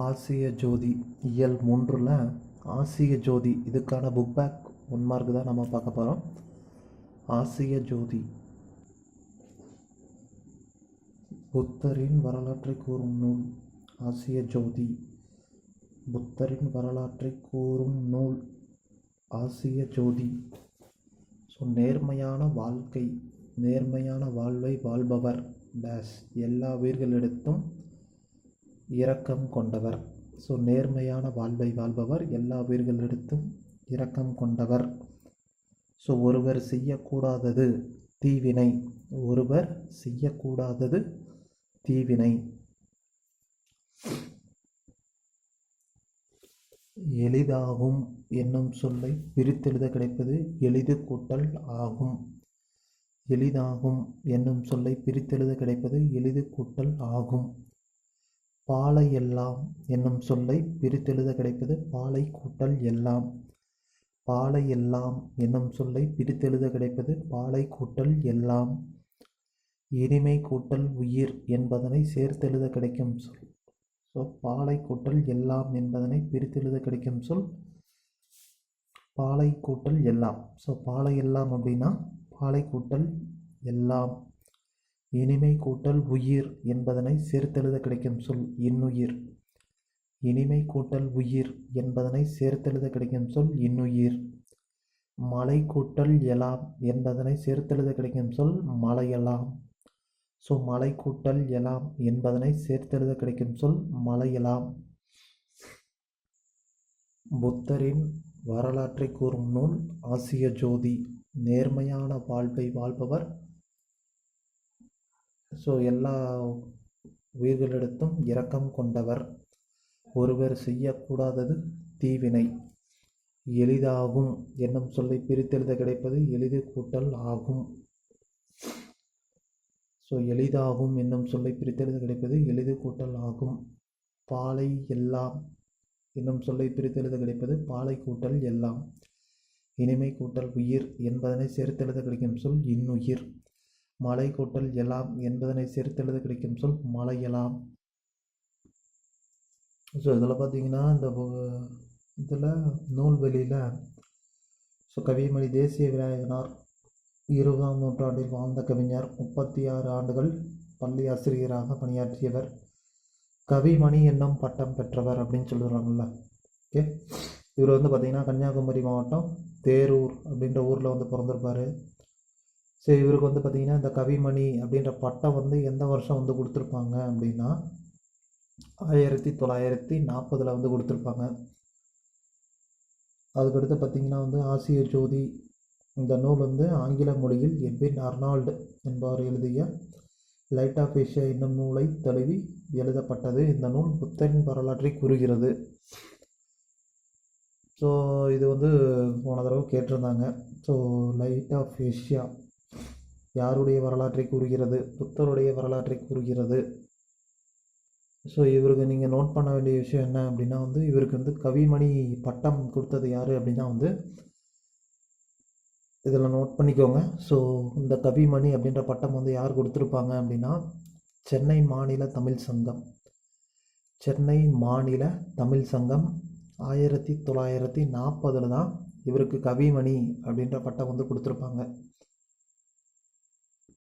ஆசிய ஜோதி இயல் மூன்றில் ஆசிய ஜோதி இதுக்கான புக் பேக் ஒன் மார்க் தான் நம்ம பார்க்க போகிறோம் ஆசிய ஜோதி. புத்தரின் வரலாற்றை கூறும் நூல் ஆசிய ஜோதி. புத்தரின் வரலாற்றை கூறும் நூல் ஆசிய ஜோதி. ஸோ நேர்மையான வாழ்க்கை நேர்மையான வாழ்வை வாழ்பவர். டேஷ் எல்லா உயிர்களிடத்தும் இரக்கம் கொண்டவர். ஸோ நேர்மையான வாழ்வை வாழ்பவர் எல்லா உயிர்களிடத்தும் இரக்கம் கொண்டவர். ஸோ ஒருவர் செய்யக்கூடாதது தீவினை. ஒருவர் செய்யக்கூடாதது தீவினை. எளிதாகும் என்னும் சொல்லை பிரித்தெழுத கிடைப்பது எளிது கூட்டல் ஆகும். எளிதாகும் என்னும் சொல்லை பிரித்தெழுத கிடைப்பது எளிது கூட்டல் ஆகும். பாலை எல்லாம் என்னும் சொல்லை பிரித்தெழுத கிடைப்பது பாலை கூட்டல் எல்லாம். பாலை எல்லாம் என்னும் சொல்லை பிரித்தெழுத கிடைப்பது பாலை கூட்டல் எல்லாம். இனிமை கூட்டல் உயிர் என்பதனை சேர்த்தெழுத கிடைக்கும் சொல். ஸோ பாலை கூட்டல் எல்லாம் என்பதனை பிரித்தெழுத கிடைக்கும் சொல் பாலை கூட்டல் எல்லாம். ஸோ பாலை எல்லாம் அப்படின்னா பாலை கூட்டல் எல்லாம். இனிமை கூட்டல் உயிர் என்பதனை சேர்த்தெழுத கிடைக்கும் சொல் இன்னுயிர். இனிமை கூட்டல் உயிர் என்பதனை சேர்த்தெழுத கிடைக்கும் சொல் இன்னுயிர். மலை கூட்டல் எலாம் என்பதனை சேர்த்தெழுத கிடைக்கும் சொல் மலையலாம். ஸோ மலை கூட்டல் எலாம் என்பதனை சேர்த்தெழுத கிடைக்கும் சொல் மலையலாம். புத்தரின் வரலாற்றை கூறும் நூல் ஆசிய ஜோதி. நேர்மையான வாழ்வை வாழ்பவர் ஸோ எல்லா உயிர்களிடத்தும் இரக்கம் கொண்டவர். ஒருவர் செய்யக்கூடாதது தீவினை. எளிதாகும் என்னும் சொல்லை பிரித்தெழுத கிடைப்பது எளிது கூட்டல் ஆகும். ஸோ எளிதாகும் என்னும் சொல்லை பிரித்தெழுத கிடைப்பது எளிது கூட்டல் ஆகும். பாலை எல்லாம் என்னும் சொல்லை பிரித்தெழுத கிடைப்பது பாலை கூட்டல் எல்லாம். இனிமை கூட்டல் உயிர் என்பதனை சேர்த்தெழுத கிடைக்கும் சொல் இன்னுயிர். மலை கூட்டல் எலாம் என்பதனை சேர்த்தெழுத கிடைக்கும் சொல் மலையலாம். ஸோ இதில் பார்த்தீங்கன்னா இந்த இதில் நூல்வெளியில் ஸோ கவிமணி தேசிய விநாயகனார் இருபதாம் நூற்றாண்டில் வாழ்ந்த கவிஞர் முப்பத்தி ஆறு ஆண்டுகள் பள்ளி ஆசிரியராக பணியாற்றியவர். கவிமணி என்னும் பட்டம் பெற்றவர் அப்படின்னு சொல்லுறாங்கல்ல ஓகே இவர் வந்து பார்த்திங்கன்னா கன்னியாகுமரி மாவட்டம் தேரூர் அப்படின்ற ஊரில் வந்து பிறந்திருப்பார். ஸோ இவருக்கு வந்து பார்த்திங்கன்னா இந்த கவிமணி அப்படின்ற பட்டம் வந்து எந்த வருஷம் வந்து கொடுத்துருப்பாங்க அப்படின்னா ஆயிரத்தி தொள்ளாயிரத்தி நாற்பதில் வந்து கொடுத்துருப்பாங்க. அதுக்கடுத்து பார்த்திங்கன்னா வந்து ஆசிய ஜோதி இந்த நூல் வந்து ஆங்கில மொழியில் எட்வின் அர்னால்டு என்பவர் எழுதிய லைட் ஆஃப் ஏஷியா என்னும் நூலை தழுவி எழுதப்பட்டது. இந்த நூல் புத்தரின் வரலாற்றை கூறுகிறது. ஸோ இது வந்து போன தடவை கேட்டிருந்தாங்க. ஸோ லைட் ஆஃப் ஏஷியா யாருடைய வரலாற்றை கூறுகிறது? புத்தருடைய வரலாற்றை கூறுகிறது. ஸோ இவருக்கு நீங்கள் நோட் பண்ண வேண்டிய விஷயம் என்ன அப்படின்னா வந்து இவருக்கு வந்து கவிமணி பட்டம் கொடுத்தது யார் அப்படின்னா வந்து இதில் நோட் பண்ணிக்கோங்க. ஸோ இந்த கவிமணி அப்படின்ற பட்டம் வந்து யார் கொடுத்துருப்பாங்க அப்படின்னா சென்னை மாநில தமிழ் சங்கம். சென்னை மாநில தமிழ் சங்கம் ஆயிரத்தி தொள்ளாயிரத்தி நாற்பதில் தான் இவருக்கு கவிமணி அப்படின்ற பட்டம் வந்து கொடுத்துருப்பாங்க.